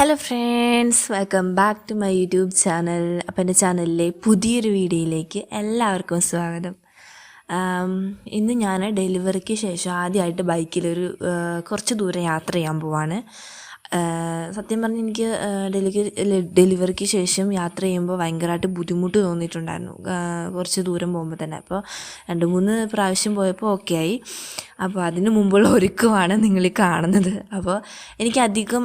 Hello friends welcome back to my YouTube channel അപ്പം എന്റെ ചാനലിലെ പുതിയൊരു വീഡിയോയിലേക്ക് എല്ലാവർക്കും സ്വാഗതം. ഇന്ന് ഞാൻ ഡെലിവറിക്ക് ശേഷം ആദ്യമായിട്ട് ബൈക്കിലൊരു കുറച്ച് ദൂരം യാത്ര ചെയ്യാൻ പോവാണ്. സത്യം പറഞ്ഞാൽ എനിക്ക് ഡെലിവറി ഡെലിവറിക്ക് ശേഷം യാത്ര ചെയ്യുമ്പോൾ ഭയങ്കരമായിട്ട് ബുദ്ധിമുട്ട് തോന്നിയിട്ടുണ്ടായിരുന്നു. കുറച്ച് ദൂരം പോകുമ്പോൾ തന്നെ. അപ്പോൾ രണ്ട് മൂന്ന് പ്രാവശ്യം പോയപ്പോൾ ഓക്കെ ആയി. അപ്പോൾ അതിന് മുമ്പുള്ള ഒരുക്കമാണ് നിങ്ങൾ കാണുന്നത്. അപ്പോൾ എനിക്ക് അധികം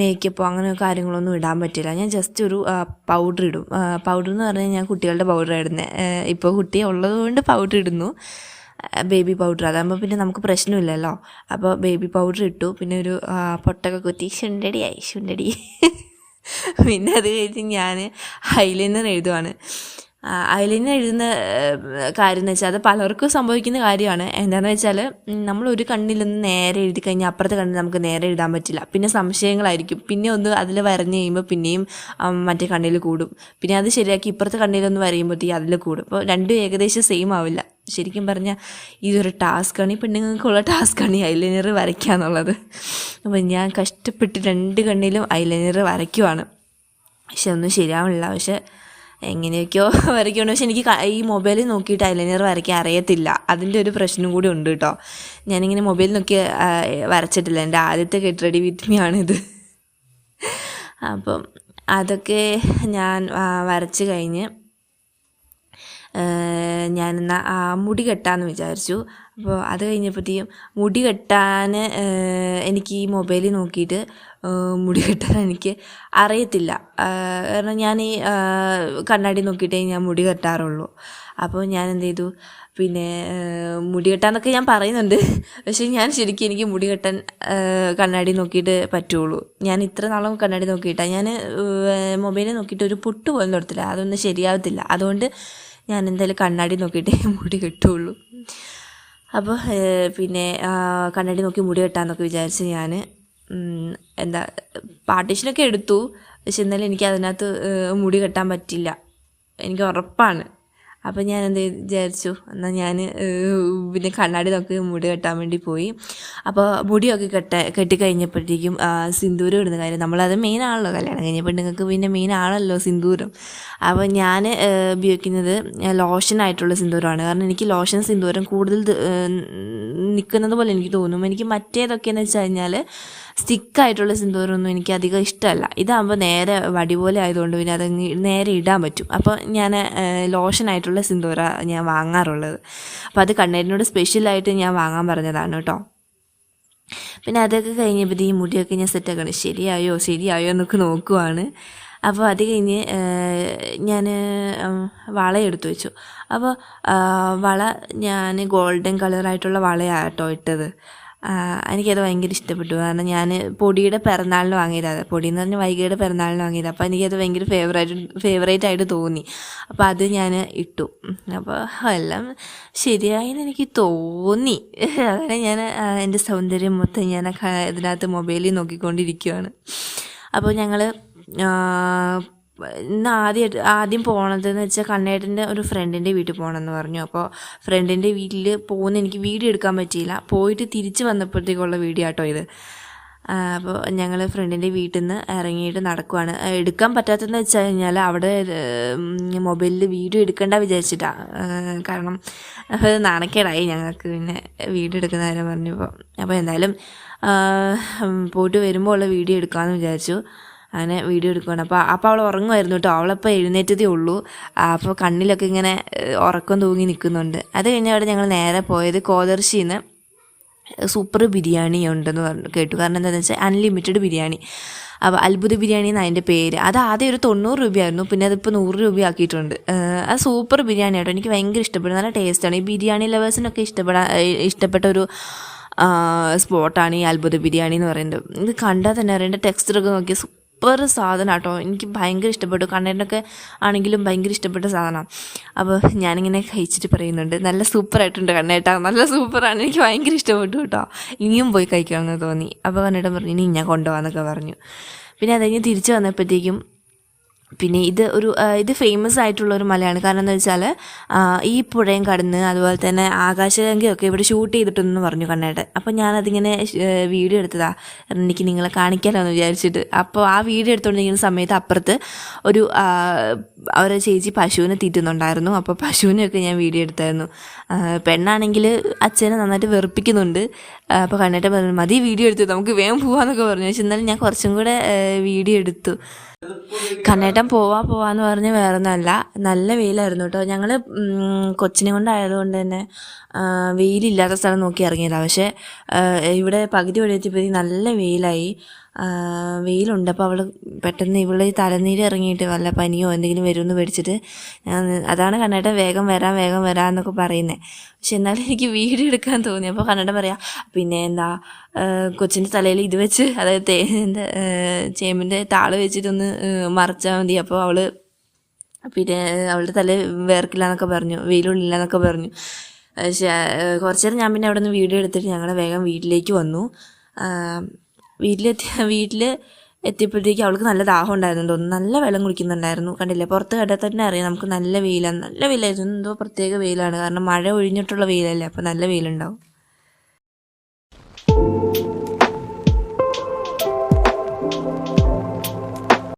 മേക്കപ്പോ അങ്ങനെ കാര്യങ്ങളൊന്നും ഇടാൻ പറ്റില്ല. ഞാൻ ജസ്റ്റ് ഒരു പൗഡർ ഇടും. പൗഡർ എന്ന് പറഞ്ഞാൽ ഞാൻ കുട്ടികളുടെ പൗഡർ ഇടുന്നത് ഇപ്പോൾ കുട്ടി ഉള്ളതുകൊണ്ട് പൗഡർ ഇടുന്നു. ബേബി പൗഡർ അതാകുമ്പോൾ പിന്നെ നമുക്ക് പ്രശ്നമില്ലല്ലോ. അപ്പോൾ ബേബി പൗഡർ ഇട്ടു. പിന്നെ ഒരു പൊട്ടൊക്കെ കുത്തി ശുണ്ടടിയായി ശുണ്ടടി. പിന്നെ അത് കഴിഞ്ഞ് ഞാൻ ഹൈലൈനർ എഴുതുവാണ്. ഐലൈനർ എഴുതുന്ന കാര്യം എന്ന് വെച്ചാൽ അത് പലർക്കും സംഭവിക്കുന്ന കാര്യമാണ്. എന്താണെന്ന് വെച്ചാൽ നമ്മൾ ഒരു കണ്ണിൽ നിന്ന് നേരെ എഴുതി കഴിഞ്ഞാൽ അപ്പുറത്തെ കണ്ണിൽ നമുക്ക് നേരെ എഴുതാൻ പറ്റില്ല. പിന്നെ സംശയങ്ങളായിരിക്കും. പിന്നെ ഒന്ന് അതിൽ വരഞ്ഞു കഴിയുമ്പോൾ പിന്നെയും മറ്റേ കണ്ണിൽ കൂടും. പിന്നെ അത് ശരിയാക്കി ഇപ്പുറത്തെ കണ്ണിലൊന്ന് വരയുമ്പോഴത്തേക്ക് അതിൽ കൂടും. അപ്പോൾ രണ്ടും ഏകദേശം സെയിം ആവില്ല. ശരിക്കും പറഞ്ഞാൽ ഇതൊരു ടാസ്ക് ആണ്. ഈ പെണ്ണുങ്ങൾക്കുള്ള ടാസ്ക്കാണ് ഈ ഐലൈനർ വരയ്ക്കുക എന്നുള്ളത് അപ്പോൾ ഞാൻ കഷ്ടപ്പെട്ട് രണ്ട് കണ്ണിലും ഐലൈനർ വരയ്ക്കുവാണ്. പക്ഷെ ഒന്നും ശരിയാവുന്നില്ല പക്ഷെ എങ്ങനെയൊക്കെയോ വരയ്ക്കണം പക്ഷെ എനിക്ക് ഈ മൊബൈലിൽ നോക്കിയിട്ട് ഐലൈനർ വരയ്ക്കാൻ അറിയത്തില്ല. അതിന്റെ ഒരു പ്രശ്നം കൂടി ഉണ്ട് കേട്ടോ. ഞാനിങ്ങനെ മൊബൈൽ നോക്കി വരച്ചിട്ടില്ല. എന്റെ ആദ്യത്തെ ഗെറ്റ് റെഡി അപ്പം അതൊക്കെ ഞാൻ വരച്ച് കഴിഞ്ഞ് ഞാനെന്നാ മുടി കെട്ടാന്ന് വിചാരിച്ചു. അപ്പോൾ അത് കഴിഞ്ഞപ്പോഴത്തേക്കും മുടി കെട്ടാൻ എനിക്ക് ഈ മൊബൈലിൽ നോക്കിയിട്ട് മുടി കെട്ടാൻ എനിക്ക് അറിയത്തില്ല. കാരണം ഞാൻ ഈ കണ്ണാടി നോക്കിയിട്ടേ ഞാൻ മുടി കെട്ടാറുള്ളൂ. അപ്പോൾ ഞാൻ എന്ത് ചെയ്തു? പിന്നെ മുടി കെട്ടാന്നൊക്കെ ഞാൻ പറയുന്നുണ്ട്. പക്ഷേ ഞാൻ ശരിക്കും എനിക്ക് മുടി കെട്ടാൻ കണ്ണാടി നോക്കിയിട്ട് പറ്റുള്ളൂ. ഞാൻ ഇത്ര നാളും കണ്ണാടി നോക്കിയിട്ടാണ് ഞാൻ മൊബൈലിൽ നോക്കിയിട്ട് ഒരു പൊട്ട് പോലും തൊടത്തില്ല. അതൊന്നും ശരിയാവത്തില്ല. അതുകൊണ്ട് ഞാൻ എന്തായാലും കണ്ണാടി നോക്കിയിട്ടേ മുടി കെട്ടുള്ളൂ. അപ്പോൾ പിന്നെ കണ്ണാടി നോക്കി മുടി കെട്ടാന്നൊക്കെ വിചാരിച്ച് ഞാൻ എന്താ പാർട്ടീഷനൊക്കെ എടുത്തു. പക്ഷെ എന്നാലും എനിക്ക് അതിനകത്ത് മുടി കെട്ടാൻ പറ്റില്ല. എനിക്ക് ഉറപ്പാണ്. അപ്പം ഞാൻ എന്ത് വിചാരിച്ചു എന്നാൽ ഞാൻ പിന്നെ കണ്ണാടി നോക്കി മുടി കെട്ടാൻ വേണ്ടി പോയി. അപ്പോൾ മുടിയൊക്കെ കെട്ട കെട്ടിക്കഴിഞ്ഞപ്പോഴത്തേക്കും സിന്ദൂരം ഇടുന്ന കാര്യം. നമ്മളത് മെയിൻ ആണല്ലോ കല്യാണം കഴിഞ്ഞ പെണ്ണുങ്ങൾക്ക് പിന്നെ മെയിൻ ആണല്ലോ സിന്ദൂരം. അപ്പോൾ ഞാൻ ഉപയോഗിക്കുന്നത് ലോഷൻ ആയിട്ടുള്ള സിന്ദൂരമാണ്. കാരണം എനിക്ക് ലോഷൻ സിന്ദൂരം കൂടുതൽ നിൽക്കുന്നത് പോലെ എനിക്ക് തോന്നും. എനിക്ക് മറ്റേതൊക്കെയെന്ന് വെച്ച് കഴിഞ്ഞാൽ സ്റ്റിക്കായിട്ടുള്ള സിന്ദൂരമൊന്നും എനിക്ക് അധികം ഇഷ്ടമല്ല. ഇതാകുമ്പോൾ നേരെ വടി പോലെ ആയതുകൊണ്ട് പിന്നെ അത് നേരെ ഇടാൻ പറ്റും. അപ്പോൾ ഞാൻ ലോഷനായിട്ടുള്ള സിന്ദൂര ഞാൻ വാങ്ങാറുള്ളത്. അപ്പോൾ അത് കണ്ണേരിനോട് സ്പെഷ്യലായിട്ട് ഞാൻ വാങ്ങാൻ പറഞ്ഞതാണ് കേട്ടോ. പിന്നെ അതൊക്കെ കഴിഞ്ഞപ്പോൾ ഈ മുടിയൊക്കെ ഞാൻ സെറ്റാക്കണം. ശരിയായോ ശരിയായോ എന്നൊക്കെ നോക്കുവാണ്. അപ്പോൾ അത് കഴിഞ്ഞ് ഞാൻ വള എടുത്തു വെച്ചു. അപ്പോൾ വള ഞാൻ ഗോൾഡൻ കളറായിട്ടുള്ള വളയാട്ടോ ഇട്ടത്. എനിക്കത് ഭയങ്കര ഇഷ്ടപ്പെട്ടു. കാരണം ഞാൻ പൊടിയുടെ പിറന്നാളിന് വാങ്ങിയതാണ് പൊടി എന്ന് പറഞ്ഞാൽ വൈകിയുടെ പിറന്നാളിന് വാങ്ങിയത്. അപ്പോൾ എനിക്കത് ഭയങ്കര ഫേവറേറ്റ് ഫേവറേറ്റ് ആയിട്ട് തോന്നി. അപ്പോൾ അത് ഞാൻ ഇട്ടു. അപ്പോൾ എല്ലാം ശരിയായെന്ന് എനിക്ക് തോന്നി. അങ്ങനെ ഞാൻ എന്റെ സൗന്ദര്യം മൊത്തം ഞാൻ ഇതിനകത്ത് മൊബൈലിൽ നോക്കിക്കൊണ്ടിരിക്കുകയാണ് അപ്പോൾ ഞങ്ങൾ ഇന്ന് ആദ്യം ആദ്യം പോണതെന്ന് വെച്ചാൽ കണ്ണേട്ടന്റെ ഒരു ഫ്രണ്ടിന്റെ വീട്ടിൽ പോകണമെന്ന് പറഞ്ഞു. അപ്പോൾ ഫ്രണ്ടിന്റെ വീട്ടിൽ പോകുന്ന എനിക്ക് വീഡിയോ എടുക്കാൻ പറ്റിയില്ല. പോയിട്ട് തിരിച്ച് വന്നപ്പോഴത്തേക്കുള്ള വീഡിയോ ആട്ടോ ഇത്. അപ്പോൾ ഞങ്ങൾ ഫ്രണ്ടിന്റെ വീട്ടിൽ നിന്ന് ഇറങ്ങിയിട്ട് നടക്കുവാണ്. എടുക്കാൻ പറ്റാത്തതെന്ന് വെച്ച് കഴിഞ്ഞാൽ അവിടെ മൊബൈലിൽ വീഡിയോ എടുക്കണ്ട വിചാരിച്ചിട്ടാണ് കാരണം അത് നാണക്കേടായി ഞങ്ങൾക്ക് പിന്നെ വീഡിയോ എടുക്കുന്ന കാര്യം പറഞ്ഞപ്പോൾ അപ്പോൾ എന്തായാലും പോയിട്ട് വരുമ്പോൾ ഉള്ള വീഡിയോ എടുക്കാമെന്ന് വിചാരിച്ചു. അങ്ങനെ വീഡിയോ എടുക്കുകയാണ് അപ്പോൾ അപ്പോൾ അവൾ ഉറങ്ങുമായിരുന്നു കേട്ടോ. അവളപ്പോൾ എഴുന്നേറ്റതേ ഉള്ളൂ. അപ്പോൾ കണ്ണിലൊക്കെ ഇങ്ങനെ ഉറക്കം തൂങ്ങി നിൽക്കുന്നുണ്ട്. അത് കഴിഞ്ഞ് അവിടെ ഞങ്ങൾ നേരെ പോയത് കോതർശിന്ന്. സൂപ്പർ ബിരിയാണി ഉണ്ടെന്ന് പറഞ്ഞു കേട്ടു. കാരണം എന്താണെന്ന് വെച്ചാൽ അൺലിമിറ്റഡ് ബിരിയാണി. അപ്പോൾ അത്ഭുത ബിരിയാണി എന്നാണ് അതിന്റെ പേര്. അത് ആദ്യം ഒരു തൊണ്ണൂറ് രൂപയായിരുന്നു. പിന്നെ അതിപ്പോൾ നൂറ് രൂപ ആക്കിയിട്ടുണ്ട്. അത് സൂപ്പർ ബിരിയാണി ആയിട്ടോ എനിക്ക് ഭയങ്കര ഇഷ്ടപ്പെടും നല്ല ടേസ്റ്റാണ് ഈ ബിരിയാണി ലവേഴ്സിനൊക്കെ ഇഷ്ടപ്പെടാൻ ഇഷ്ടപ്പെട്ട ഒരു സ്പോട്ടാണ് ഈ അത്ഭുത ബിരിയാണി എന്ന് പറയുന്നത്. ഇത് കണ്ടാൽ തന്നെ അറിയേണ്ട ടെക്സ്റ്ററൊക്കെ നോക്കിയാൽ സൂപ്പർ സാധനം കേട്ടോ എനിക്ക് ഭയങ്കര ഇഷ്ടപ്പെട്ടു. കണ്ണേനൊക്കെ ആണെങ്കിലും ഭയങ്കര ഇഷ്ടപ്പെട്ട സാധനമാണ് അപ്പോൾ ഞാനിങ്ങനെ കഴിച്ചിട്ട് പറയുന്നുണ്ട്. നല്ല സൂപ്പറായിട്ടുണ്ട് കണ്ണേട്ടാ. നല്ല സൂപ്പറാണ്. എനിക്ക് ഭയങ്കര ഇഷ്ടപ്പെട്ടു കേട്ടോ. ഇനിയും പോയി കഴിക്കാമെന്ന് തോന്നി. അപ്പോൾ കണ്ണേട്ടൻ പറഞ്ഞു ഇനി ഞാൻ കൊണ്ടുപോകാമെന്നൊക്കെ പറഞ്ഞു. പിന്നെ അത് കഴിഞ്ഞ് തിരിച്ച് വന്നപ്പോഴത്തേക്കും പിന്നെ ഇത് ഒരു ഇത് ഫേമസ് ആയിട്ടുള്ള ഒരു മലയാണ്. കാരണം എന്താ വെച്ചാൽ ഈ പുഴയും കടന്ന് അതുപോലെ തന്നെ ആകാശഗംഗയൊക്കെ ഇവിടെ ഷൂട്ട് ചെയ്തിട്ടുണ്ടെന്ന് പറഞ്ഞു കണ്ണേട്ട് അപ്പോൾ ഞാനതിങ്ങനെ വീഡിയോ എടുത്തതാ. എനിക്ക് നിങ്ങളെ കാണിക്കാനാണെന്ന് വിചാരിച്ചിട്ട്. അപ്പോൾ ആ വീഡിയോ എടുത്തുകൊണ്ടിരിക്കുന്ന സമയത്ത് അപ്പുറത്ത് ഒരു അവരെ ചേച്ചി പശുവിനെ തീറ്റുന്നുണ്ടായിരുന്നു. അപ്പോൾ പശുവിനെയൊക്കെ ഞാൻ വീഡിയോ എടുത്തായിരുന്നു. പെണ്ണാണെങ്കിൽ അച്ഛനെ നന്നായിട്ട് വെറുപ്പിക്കുന്നുണ്ട്. അപ്പോൾ കണ്ണേട്ട പറഞ്ഞു മതി വീഡിയോ എടുത്തു നമുക്ക് വേഗം പോവാന്നൊക്കെ പറഞ്ഞു. പക്ഷെ എന്നാലും ഞാൻ കുറച്ചും കൂടെ വീഡിയോ എടുത്തു. കണ്ണേട്ടൻ പോവാ പോവാന്ന് പറഞ്ഞ് വേറെ ഒന്നല്ല നല്ല വെയിലായിരുന്നു കേട്ടോ ഞങ്ങൾ കൊച്ചിനെ കൊണ്ടായതുകൊണ്ട് തന്നെ വെയിലില്ലാത്ത സ്ഥലം നോക്കി ഇറങ്ങിയതാണ് പക്ഷേ ഇവിടെ പകുതി വഴി എത്തിയപ്പോഴത്തേക്ക് നല്ല വെയിലായി. വെയിലുണ്ട്. അപ്പോൾ അവൾ പെട്ടെന്ന് ഇവൾ തലനീര് ഇറങ്ങിയിട്ട് വല്ല പനിയോ എന്തെങ്കിലും വരുമെന്ന് പേടിച്ചിട്ട് ഞാൻ അതാണ് കണ്ണേട്ട വേഗം വരാം വേഗം വരാം എന്നൊക്കെ പറയുന്നത് പക്ഷെ എന്നാലും എനിക്ക് വീഡിയോ എടുക്കാൻ തോന്നി. അപ്പോൾ കണ്ണേട്ട പറയാം പിന്നെ എന്താ കൊച്ചിന്റെ തലയിൽ ഇത് വെച്ച് അതായത് തേ ചേമ്പിന്റെ താൾ വെച്ചിട്ടൊന്ന് മറച്ചാൽ മതി. അപ്പോൾ അവൾ പിന്നെ അവളുടെ തല വേർക്കില്ല എന്നൊക്കെ പറഞ്ഞു വെയിലുള്ളില്ല എന്നൊക്കെ പറഞ്ഞു. പക്ഷേ കുറച്ചേരം ഞാൻ പിന്നെ അവിടെ നിന്ന് വീഡിയോ എടുത്തിട്ട് ഞങ്ങൾ വേഗം വീട്ടിലേക്ക് വന്നു. വീട്ടിലെത്തി വീട്ടിൽ എത്തിയപ്പോഴത്തേക്കും അവൾക്ക് നല്ല ദാഹം ഉണ്ടായിരുന്നു. തോന്നുന്നു നല്ല വെള്ളം കുടിക്കുന്നുണ്ടായിരുന്നു. കണ്ടില്ലേ? പുറത്ത് കണ്ടാൽ തന്നെ അറിയാം നമുക്ക് നല്ല വെയിലാണ് നല്ല വെയിലായിരുന്നു. എന്തോ പ്രത്യേക വെയിലാണ്. കാരണം മഴ ഒഴിഞ്ഞിട്ടുള്ള വെയിലല്ലേ. അപ്പോൾ നല്ല വെയിലുണ്ടാവും.